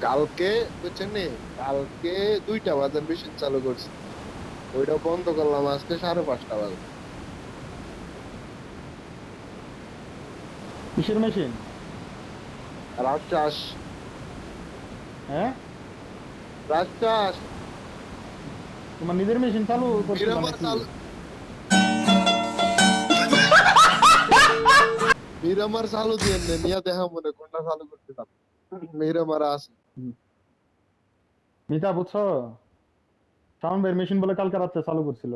কালকে বুঝছেন নি? কালকে দুইটা বাজার মেশিন চালু করছি। ওইটা বন্ধ করলাম আজকে সাড়ে পাঁচটা বাজে। কিসের মেশিন রাজচাষ হ্যাঁ? রাজচাষ তোমার নিজের মেশিন চালু মিরামার চালু? চালু দিয়ে নিয়া দেখা মনে কোনটা চালু করতে মিরামার আছে। মিতা বুঝছ? সাউন্ড ভাইয়ের মেশিন বলে কালকে রাত্রে চালু করছিল.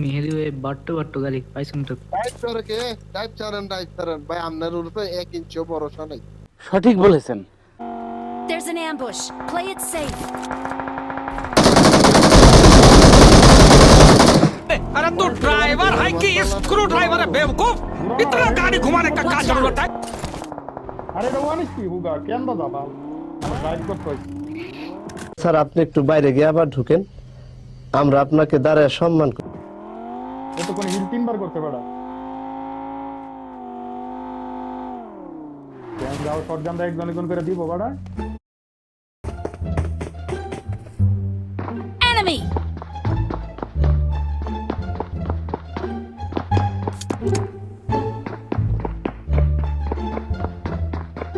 মেহেদি ভাই বাট্টু বাট্টু গাড়ি পাইছেন তো? টাইপ করে কে? টাইপ চারেন টাইপ চারেন ভাই আপনার এক ইঞ্চিও ভরসা নাই। সঠিক বলেছেন। There's an ambush. Play it safe. Driver है कि स्क्रू ड्राइवर है बेवकूफ इतना गाड़ी घुमाने का क्या जरूरत है আরে এটা ওয়ানিস কি হুগা কেন দাদা বাল ড্রাইভ করতে হয় স্যার আপনি একটু বাইরে গিয়ে আবার ঢুকেন আমরা আপনাকে দাঁড়ায় সম্মান করি এত কোন হিল তিনবার করতে পারা কেন যাও শর্ট গানটা একজন একজন করে দিব বাড়া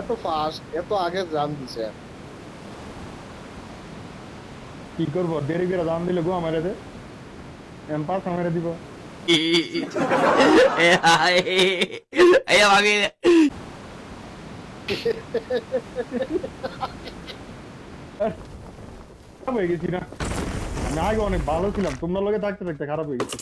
এত ফাস্ট এত আগে জাম দিছে। কি করব? দেরি করে দাম দিলে গো আমারে দিব. খারাপ হয়ে গেছি না। আমি আগে অনেক ভালো ছিলাম তোমরা লগে থাকতে থাকতে খারাপ হয়ে গেছি।